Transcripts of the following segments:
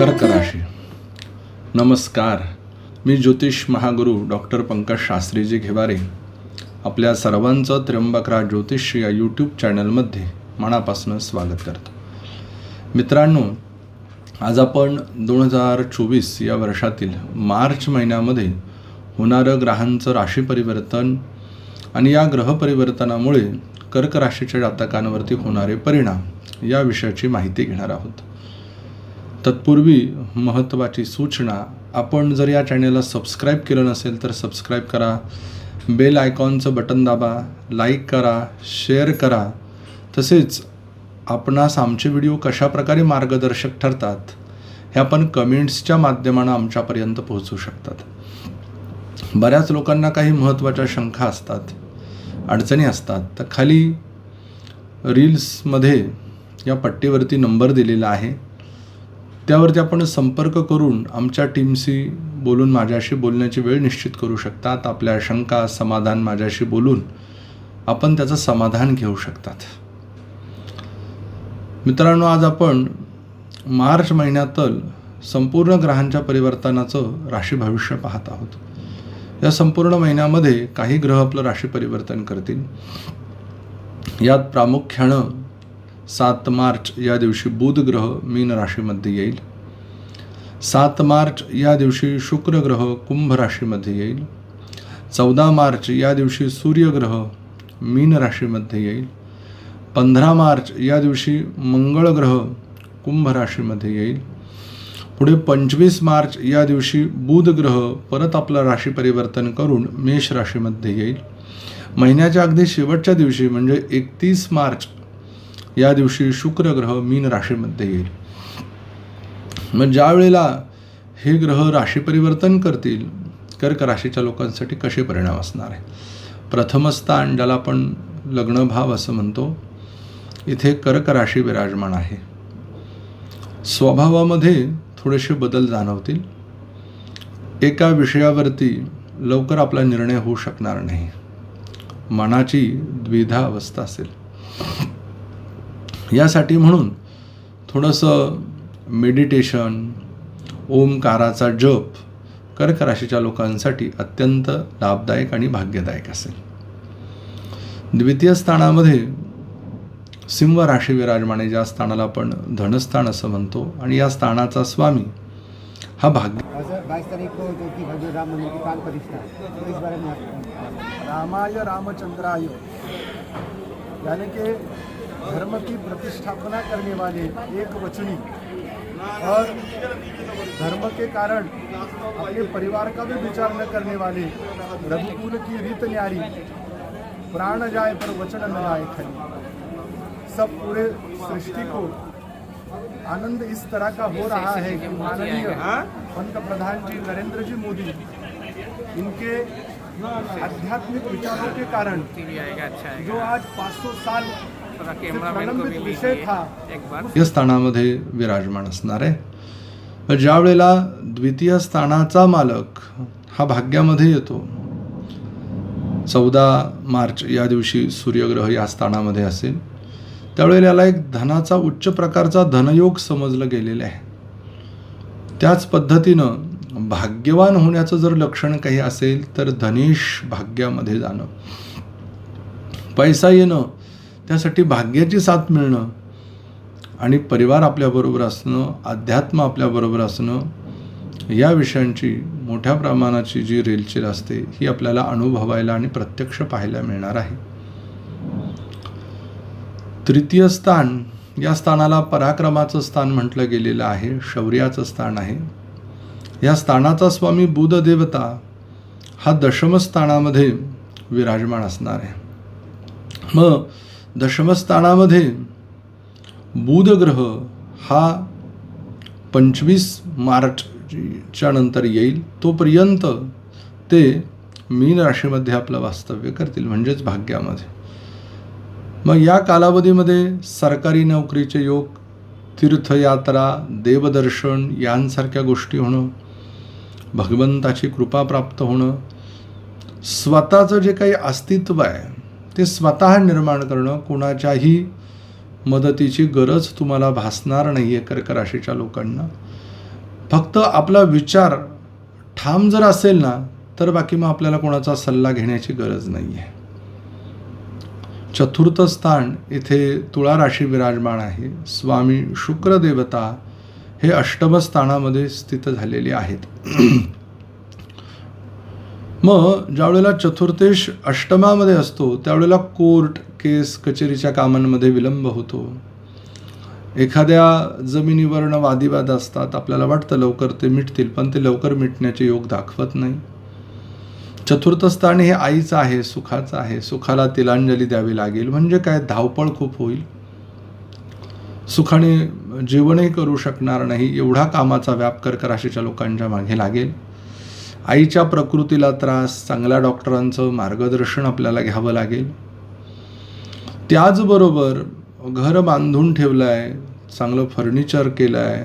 कर्क राशी नमस्कार. मी ज्योतिष महागुरू डॉक्टर पंकज शास्त्रीजी घेवारे. आपल्या सर्वांचं त्र्यंबकराज ज्योतिष या यूट्यूब चॅनलमध्ये मनापासून स्वागत करतो. मित्रांनो आज आपण दोन हजार चोवीस या वर्षातील मार्च महिन्यामध्ये होणारं ग्रहांचं राशी परिवर्तन आणि या ग्रह परिवर्तनामुळे कर्क राशीच्या जातकांवरती होणारे परिणाम या विषयाची माहिती घेणार आहोत. तत्पूर्वी महत्त्वाची सूचना आपण जर या चॅनलला सबस्क्राईब केलं नसेल तर सबस्क्राईब करा बेल आयकॉनचं बटन दाबा लाईक करा शेअर करा. तसेच आपणास आमचे व्हिडिओ कशाप्रकारे मार्गदर्शक ठरतात हे आपण कमेंट्सच्या माध्यमानं आमच्यापर्यंत पोहोचू शकतात. बऱ्याच लोकांना काही महत्त्वाच्या शंका असतात अडचणी असतात. तर खाली रील्समध्ये या पट्टीवरती नंबर दिलेला आहे. त्यावरती आपण संपर्क करून आमच्या टीमशी बोलून माझ्याशी बोलण्याची वेळ निश्चित करू शकतात. आपल्या शंका समाधान माझ्याशी बोलून आपण त्याचं समाधान घेऊ शकतात. मित्रांनो आज आपण मार्च महिन्यातल संपूर्ण ग्रहांच्या परिवर्तनाचं राशी भविष्य पाहत आहोत. या संपूर्ण महिन्यामध्ये काही ग्रह आपलं राशी परिवर्तन करतील. यात प्रामुख्यानं सात मार्च या दिवशी बुधग्रह मीन राशीमध्ये येईल. सात मार्च या दिवशी शुक्रग्रह कुंभ राशीमध्ये येईल. चौदा मार्च या दिवशी सूर्यग्रह मीन राशीमध्ये येईल. पंधरा मार्च या दिवशी मंगळ ग्रह कुंभ राशीमध्ये येईल. पुढे पंचवीस मार्च या दिवशी बुध ग्रह परत आपलं राशी परिवर्तन करून मेष राशीमध्ये येईल. महिन्याच्या अगदी शेवटच्या दिवशी म्हणजे एकतीस मार्च या दिवशी शुक्र ग्रह मीन राशीमध्ये येईल. मग ज्या वेळेला हे ग्रह राशी परिवर्तन करतील कर्क राशीच्या लोकांसाठी कसे परिणाम असणार आहे प्रथमस्थान ज्याला आपण लग्नभाव असं म्हणतो इथे कर्क राशी विराजमान आहे. स्वभावामध्ये थोडेसे बदल जाणवतील. एका विषयावरती लवकर आपला निर्णय होऊ शकणार नाही. मनाची द्विधा अवस्था असेल. यासाठी म्हणून थोडंसं मेडिटेशन ओमकाराचा जप कर्क राशीच्या लोकांसाठी अत्यंत लाभदायक आणि भाग्यदायक असेल. द्वितीय स्थानामध्ये सिंह राशी विराजमाने ज्या स्थानाला आपण धनस्थान असं म्हणतो आणि या स्थानाचा स्वामी हा भाग्य रामाय रामचंद्राय. यानी कि धर्म की प्रतिष्ठापना करने वाले एक वचनी। और धर्म के कारण अपने परिवार का भी विचार न करने वाले रघुकुल की रीत न्यारी प्राण जाए पर वचन न जाए खरी। सब पूरे सृष्टि को आनंद इस तरह का हो रहा है कि माननीय पंत प्रधान जी नरेंद्र जी मोदी इनके आध्यात्मिक विचारों के कारण जो आज 500 साल द्वितीय स्थानामध्ये विराजमान असणार आहे. ज्या वेळेला द्वितीय स्थानाचा मालक हा भाग्यामध्ये येतो चौदा मार्च या दिवशी सूर्यग्रह या स्थानामध्ये असेल त्यावेळेला याला एक धनाचा उच्च प्रकारचा धनयोग समजलं गेलेलं आहे. त्याच पद्धतीनं भाग्यवान होण्याचं जर लक्षण काही असेल तर धनेश भाग्यामध्ये जाणं. पैसा येणं त्यासाठी भाग्याची साथ मिळणं आणि परिवार आपल्याबरोबर असणं अध्यात्म आपल्याबरोबर असणं या विषयांची मोठ्या प्रमाणाची जी रेलचेल असते ही आपल्याला अनुभवायला आणि प्रत्यक्ष पाहायला मिळणार आहे. तृतीय स्थान या स्थानाला पराक्रमाचं स्थान म्हटलं गेलेलं आहे शौर्याचं स्थान आहे. या स्थानाचा स्वामी बुध देवता हा दशमस्थानामध्ये विराजमान असणार आहे. मग दशमस्थानामध्ये बुधग्रह हा पंचवीस मार्चच्या नंतर येईल. तोपर्यंत ते मीन राशीमध्ये आपलं वास्तव्य करतील म्हणजेच भाग्यामध्ये. मग या कालावधीमध्ये सरकारी नोकरीचे योग तीर्थयात्रा देवदर्शन यांसारख्या गोष्टी होणं भगवंताची कृपा प्राप्त होणं स्वतःचं जे काही अस्तित्व आहे ते स्वतः निर्माण करणं कुणाच्याही मदतीची गरज तुम्हाला भासणार नाही आहे कर्क राशीच्या लोकांना. फक्त आपला विचार ठाम जर असेल ना तर बाकी मग आपल्याला कोणाचा सल्ला घेण्याची गरज नाही आहे चतुर्थ स्थान इथे तुळा राशी विराजमान आहे. स्वामी शुक्रदेवता हे अष्टम स्थानामध्ये स्थित झालेले आहेत. मग ज्यावेळेला चतुर्थेश अष्टमामध्ये असतो त्यावेळेला कोर्ट केस कचेरीच्या कामांमध्ये विलंब होतो. एखाद्या जमिनीवरनं वादिवाद असतात आपल्याला वाटतं लवकर ते मिटतील पण ते लवकर मिटण्याचे योग दाखवत नाही. चतुर्थ स्थान हे आईचं आहे सुखाचं आहे. सुखाला तिलांजली द्यावी लागेल. म्हणजे काय? धावपळ खूप होईल. सुखाने जीवनही करू शकणार नाही. एवढा कामाचा व्याप कर्क राशीच्या लोकांच्या मागे लागेल. आईच्या प्रकृतीला त्रास चांगल्या डॉक्टरांचं मार्गदर्शन आपल्याला घ्यावं लागेल. त्याचबरोबर घर बांधून ठेवलं आहे चांगलं फर्निचर केलं आहे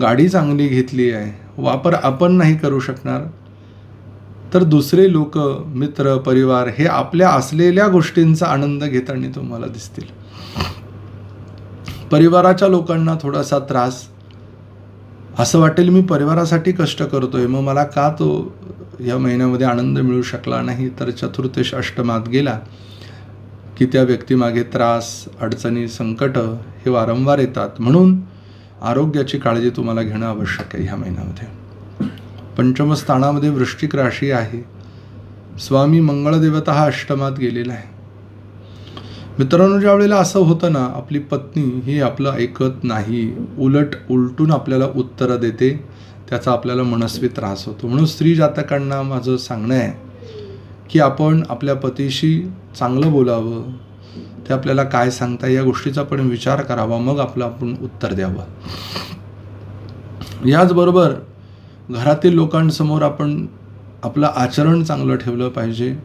गाडी चांगली घेतली आहे वापर आपण नाही करू शकणार. तर दुसरे लोक मित्र परिवार हे आपल्या असलेल्या गोष्टींचा आनंद घेताना तुम्हाला दिसतील. परिवाराच्या लोकांना थोडासा त्रास असं वाटेल मी परिवारासाठी कष्ट करतोय. मग मला का तो या महिन्यामध्ये आनंद मिळू शकला नाही? तर चतुर्थेश अष्टमात गेला की त्या व्यक्तीमागे त्रास अडचणी संकट हे वारंवार येतात. म्हणून आरोग्याची काळजी तुम्हाला घेणं आवश्यक आहे ह्या महिन्यामध्ये. पंचमस्थानामध्ये वृश्चिक राशी आहे. स्वामी मंगळदेवता हा अष्टमात गेलेला आहे. मित्रांनो ज्या वेळेला असं होतं ना आपली पत्नी ही आपलं ऐकत नाही उलट उलटून आपल्याला उत्तरं देते त्याचा आपल्याला मनस्वी त्रास होतो. म्हणून स्त्री जातकांना माझं सांगणं आहे की आपण आपल्या पतीशी चांगलं बोलावं ते आपल्याला काय सांगता या गोष्टीचा पण विचार करावा मग आपलं आपण उत्तर द्यावं. याचबरोबर घरातील लोकांसमोर आपण आपलं आचरण चांगलं ठेवलं पाहिजे.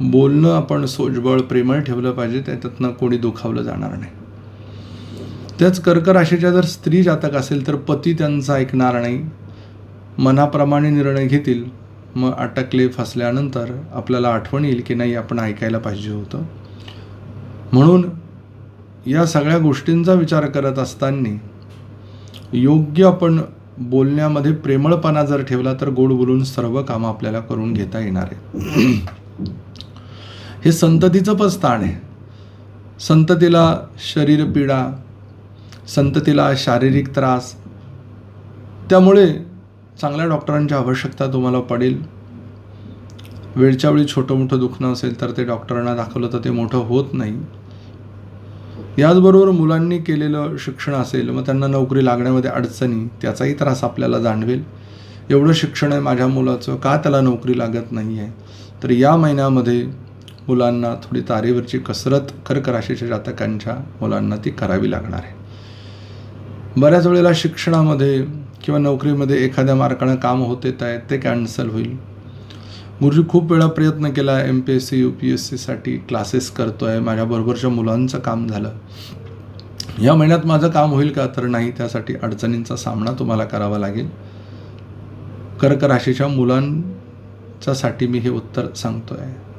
बोलणं आपण सोजबळ प्रेमळ ठेवलं पाहिजे त्याच्यातनं कोणी दुखावलं जाणार नाही. त्याच कर्क राशीच्या जर स्त्री जातक असेल तर पती त्यांचा ऐकणार नाही. मनाप्रमाणे निर्णय घेतील. मग अटकले फसल्यानंतर आपल्याला आठवण येईल की नाही आपण ऐकायला पाहिजे होतं. म्हणून या सगळ्या गोष्टींचा विचार करत असताना योग्य आपण बोलण्यामध्ये प्रेमळपणा जर ठेवला तर गोड बोलून सर्व कामं आपल्याला करून घेता येणार आहे हे संततीचं पण स्थान आहे. संततीला शरीर पीडा संततीला शारीरिक त्रास त्यामुळे चांगल्या डॉक्टरांची आवश्यकता तुम्हाला पडेल. वेळच्या वेळी छोटं मोठं दुखणं असेल तर ते डॉक्टरांना दाखवलं तर ते मोठं होत नाही. याचबरोबर मुलांनी केलेलं शिक्षण असेल मग त्यांना नोकरी लागण्यामध्ये अडचणी त्याचाही त्रास आपल्याला जाणवेल. एवढं शिक्षण आहे माझ्या मुलाचं का त्याला नोकरी लागत नाही आहे तर या महिन्यामध्ये मुलांना थोडी तारेवरची कसरत कर्क राशीच्या जातकांच्या मुलांना ती करावी लागणार आहे. बऱ्याच वेळेला शिक्षणामध्ये किंवा नोकरीमध्ये एखाद्या मार्कानं काम होत येत आहे ते कॅन्सल होईल. गुरुजी खूप वेळा प्रयत्न केला M P S C U P S सीसाठी क्लासेस करतो आहे माझ्याबरोबरच्या मुलांचं काम झालं. या महिन्यात माझं काम होईल का? तर नाही त्यासाठी अडचणींचा सामना तुम्हाला करावा लागेल. कर्क राशीच्या मुलांच्यासाठी मी हे उत्तर सांगतो आहे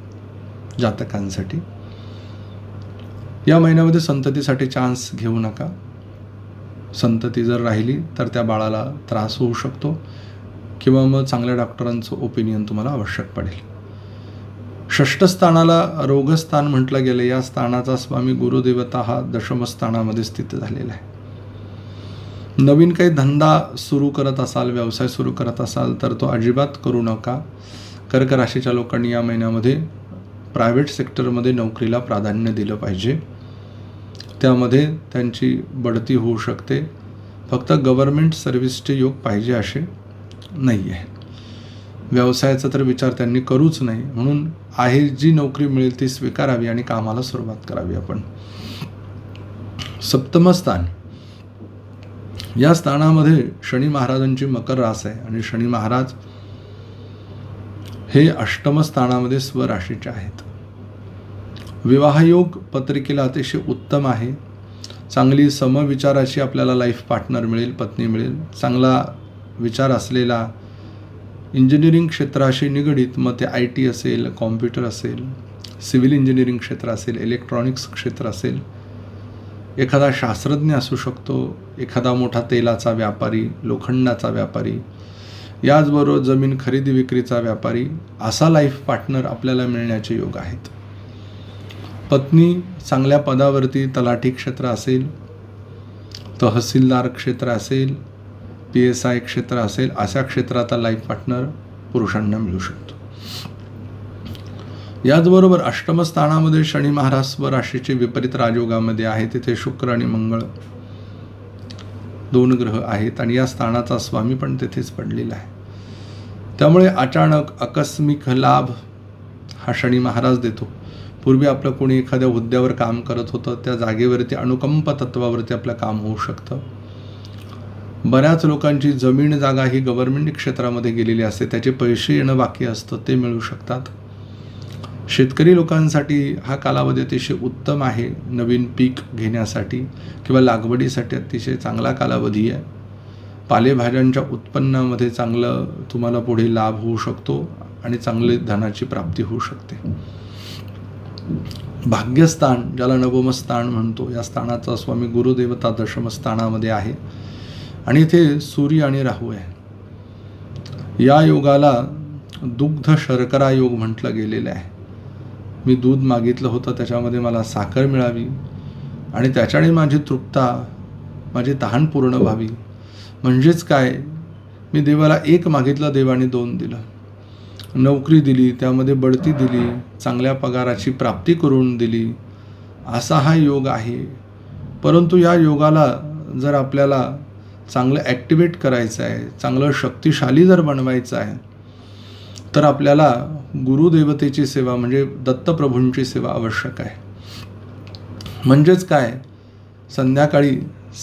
जातकांसाठी. या महिन्यामध्ये संततीसाठी चान्स घेऊ नका. संतती जर राहिली तर त्या बाळाला त्रास होऊ शकतो किंवा मग चांगल्या डॉक्टरांचं ओपिनियन तुम्हाला आवश्यक पडेल. षष्ठस्थानाला रोगस्थान म्हटलं गेलं या स्थानाचा स्वामी गुरुदेवता हा दशमस्थानामध्ये स्थित झालेला आहे. नवीन काही धंदा सुरू करत असाल व्यवसाय सुरू करत असाल तर तो अजिबात करू नका. कर्क राशीच्या लोकांनी या महिन्यामध्ये प्रायव्हेट सेक्टरमध्ये नोकरीला प्राधान्य दिलं पाहिजे. त्यामध्ये त्यांची बढती होऊ शकते. फक्त गव्हर्मेंट सर्व्हिसचे योग पाहिजे असे नाही आहे व्यवसायाचा तर विचार त्यांनी करूच नाही. म्हणून आहे जी नोकरी मिळेल ती स्वीकारावी आणि कामाला सुरुवात करावी आपण. सप्तम स्थान. या स्थानामध्ये शनी महाराजांची मकर रास आहे आणि शनी महाराज हे अष्टम स्थानामध्ये स्वराशीचे आहेत. विवाहयोग पत्रिकेला अतिशय उत्तम आहे. चांगली समविचाराची आपल्याला लाईफ पार्टनर मिळेल पत्नी मिळेल. चांगला विचार असलेला इंजिनिअरिंग क्षेत्राशी निगडीत मग ते आय टी असेल कॉम्प्युटर असेल सिव्हिल इंजिनिअरिंग क्षेत्र असेल इलेक्ट्रॉनिक्स क्षेत्र असेल. एखादा शास्त्रज्ञ असू शकतो एखादा मोठा तेलाचा व्यापारी लोखंडाचा व्यापारी. याचबरोबर जमीन खरेदी विक्रीचा व्यापारी असा लाईफ पार्टनर आपल्याला मिळण्याचे योग आहेत. पत्नी चांगल्या पदावरती तलाठी क्षेत्र असेल तहसीलदार क्षेत्र असेल पी एस आय क्षेत्र असेल अशा क्षेत्राचा लाईफ पार्टनर पुरुषांना मिळू शकतो. याचबरोबर अष्टमस्थानामध्ये शनी महाराज स्वराशीचे विपरीत राजयोगामध्ये आहे तिथे शुक्र आणि मंगळ दोन ग्रह आहेत आणि या स्थानाचा स्वामी पण तेथेच पडलेला आहे. त्यामुळे अचानक आकस्मिक लाभ हा शनी महाराज देतो. पूर्वी आपलं कोणी एखाद्या हुद्द्यावर काम करत होतं त्या जागेवरती अनुकंप तत्वावरती आपलं काम होऊ शकतं. बऱ्याच लोकांची जमीन जागा ही गव्हर्नमेंट क्षेत्रामध्ये गेलेली असते त्याचे पैसे येणं बाकी असतं ते मिळू शकतात. शेतकरी लोकांसाठी हा कालावधी अतिशय उत्तम आहे नवीन पीक घेण्यासाठी किंवा लागवडीसाठी अतिशय चांगला कालावधी आहे. पालेभाज्यांच्या उत्पन्नामध्ये चांगलं तुम्हाला पुढे लाभ होऊ शकतो आणि चांगले धनाची प्राप्ती होऊ शकते. भाग्यस्थान ज्याला नवमस्थान म्हणतो या स्थानाचा स्वामी गुरुदेवता दशमस्थानामध्ये आहे आणि इथे सूर्य आणि राहू आहे. या योगाला दुग्ध शर्करा योग म्हटलं गेलेलं आहे. मी दूध मागितलं होतं त्याच्यामध्ये मला साखर मिळावी आणि त्याच्याने माझी तृप्ता माझी तहान पूर्ण व्हावी. म्हणजेच काय? मी देवाला एक मागितलं देवाने दोन दिलं. नोकरी दिली त्यामध्ये बढती दिली चांगल्या पगाराची प्राप्ती करून दिली. असा हा योग आहे. परंतु या योगाला जर आपल्याला चांगलं ॲक्टिवेट करायचं आहे चांगलं शक्तिशाली जर बनवायचं आहे तर आपल्याला गुरुदेवतेची सेवा म्हणजे दत्तप्रभूंची सेवा आवश्यक आहे. म्हणजेच काय? संध्याकाळी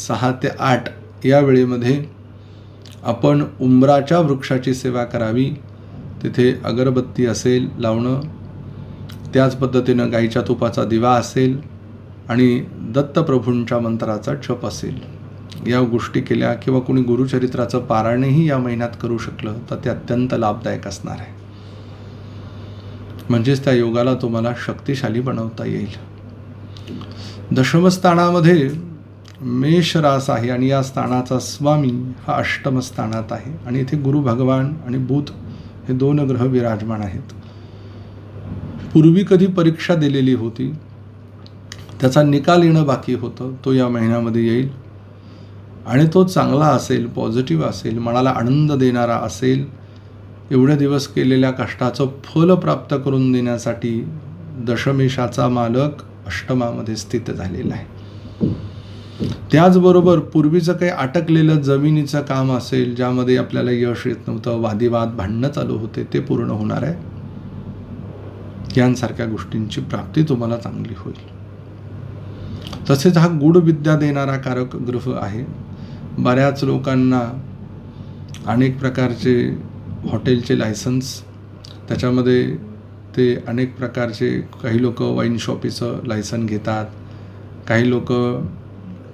सहा ते आठ या वेळेमध्ये आपण उंबराच्या वृक्षाची सेवा करावी. तिथे अगरबत्ती असेल लावणं. त्याच पद्धतीनं गाईच्या तुपाचा दिवा असेल आणि दत्तप्रभूंच्या मंत्राचा छप असेल. या गोष्टी केल्या किंवा कोणी गुरुचरित्राचं पारायणही या महिन्यात करू शकलं तर ते अत्यंत लाभदायक असणार आहे. म्हणजेच त्या योगाला तुम्हाला शक्तिशाली बनवता येईल. दशमस्थानामध्ये मेष रास आहे आणि या स्थानाचा स्वामी हा अष्टम स्थानात आहे. आणि इथे गुरु भगवान आणि बुध हे दोन ग्रह विराजमान आहेत. पूर्वी कधी परीक्षा दिलेली होती. त्याचा निकाल येणं बाकी होतं. तो या महिन्यामध्ये येईल. आणि तो चांगला असेल पॉझिटिव्ह असेल मनाला आनंद देणारा असेल एवढे दिवस केलेल्या कष्टाचं फल प्राप्त करून देण्यासाठी दशमेशाचा मालक अष्टमामध्ये स्थित झालेला आहे. त्याचबरोबर पूर्वीचं काही अटकलेलं जमिनीचं काम असेल ज्यामध्ये आपल्याला यश येत नव्हतं वादिवाद भांडणं चालू होते ते पूर्ण होणार आहे. यांसारख्या गोष्टींची प्राप्ती तुम्हाला चांगली होईल. तसेच हा गुढ विद्या देणारा कारक ग्रह आहे. बऱ्याच लोकांना अनेक प्रकारचे हॉटेलचे लायसन्स त्याच्यामध्ये ते अनेक प्रकारचे काही लोक वाईन शॉपीचं लायसन घेतात काही लोक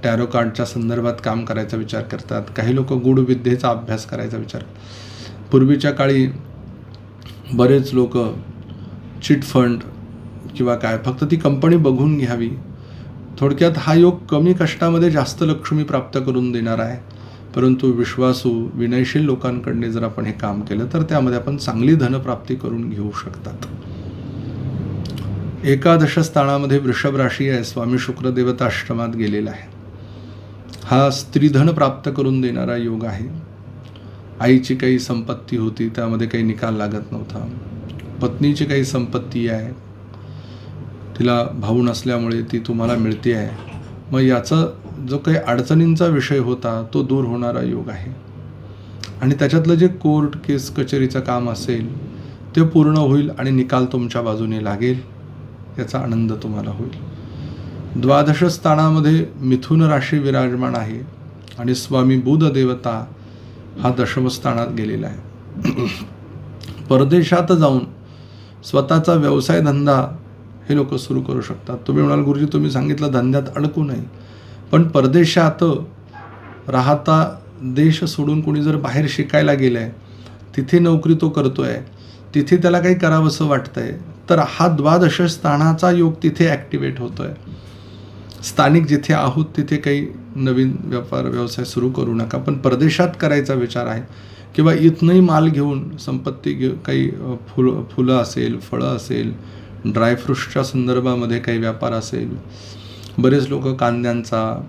टॅरो कार्डच्या संदर्भात काम करायचा विचार करतात काही लोक गूढविद्येचा अभ्यास करायचा विचार पूर्वीच्या काळी बरेच लोक चिट फंड किंवा काय फक्त ती कंपनी बघून घ्यावी. थोडक्यात हा योग कमी कष्टामध्ये जास्त लक्ष्मी प्राप्त करून देणार आहे. परंतु विश्वासू विनयशील लोकांकडने जर आपण हे काम केलं तर त्यामध्ये आपण चांगली धनप्राप्ती करून घेऊ शकतात. एकादश स्थानामध्ये वृषभ राशी आहे. स्वामी शुक्रदेवताश्रमात गेलेला आहे. हा स्त्रीधन प्राप्त करून देणारा योग आहे. आईची काही संपत्ती होती त्यामध्ये काही निकाल लागत नव्हता. पत्नीची काही संपत्ती आहे. तिला भाऊ नसल्यामुळे ती तुम्हाला मिळते आहे. मग याचं जो काही अडचणींचा विषय होता तो दूर होणारा योग आहे. आणि त्याच्यातलं जे कोर्ट केस कचेरीचं काम असेल ते पूर्ण होईल आणि निकाल तुमच्या बाजूने लागेल याचा आनंद तुम्हाला होईल. द्वादश स्थानामध्ये मिथुन राशी विराजमान आहे आणि स्वामी बुध देवता हा दशमस्थानात गेलेला आहे. परदेशात जाऊन स्वतःचा व्यवसाय धंदा हे लोक सुरू करू शकतात. तुम्ही म्हणाल गुरुजी तुम्ही सांगितलं धंद्यात अडकू नये. पण परदेशात राहता देश सोडून कोणी जर बाहेर शिकायला गेलं आहे तिथे नोकरी तो करतो आहे तिथे त्याला काही करावंसं वाटतं आहे तर हा द्वादश स्थानाचा योग तिथे ॲक्टिवेट होतो आहे स्थानिक जिथे आहोत तिथे काही नवीन व्यापार व्यवसाय सुरू करू नका. पण परदेशात करायचा विचार आहे. किंवा इथनंही माल घेऊन संपत्ती घेऊ काही फुल फुलं असेल फळं असेल ड्रायफ्रूट्सच्या संदर्भामध्ये काही व्यापार असेल बरेच लोक कांद्यांचा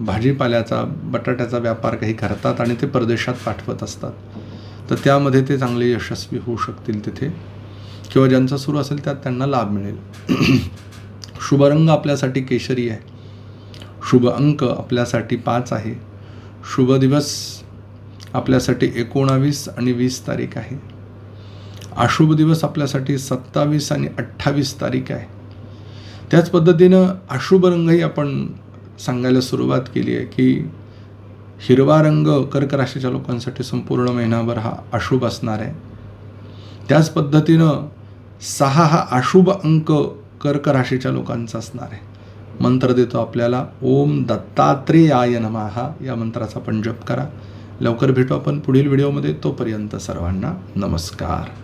भाजीपाल्याचा बटाट्याचा व्यापार काही करतात आणि ते परदेशात पाठवत असतात. तर त्यामध्ये ते चांगले यशस्वी होऊ शकतील तिथे. किंवा ज्यांचा सुरू असेल त्यात त्यांना लाभ मिळेल. शुभ रंग आपल्यासाठी केशरी आहे. शुभ अंक आपल्यासाठी पाच आहे. शुभ दिवस आपल्यासाठी एकोणावीस आणि वीस तारीख आहे. अशुभ दिवस आपल्यासाठी सत्तावीस आणि अठ्ठावीस तारीख आहे. त्याच पद्धतीनं अशुभ रंगही आपण सांगायला सुरुवात केली आहे की हिरवा रंग कर्क राशीच्या लोकांसाठी संपूर्ण महिनाभर हा अशुभ असणार आहे. त्याच पद्धतीनं सहा हा अशुभ अंक कर्क राशीच्या लोकांचा असणार आहे. मंत्र देतो आपल्याला ओम दत्तात्रेयाय नमः. या मंत्राचा आपण जप करा. लवकर भेटू आपण पुढील व्हिडिओमध्ये. तोपर्यंत सर्वांना नमस्कार.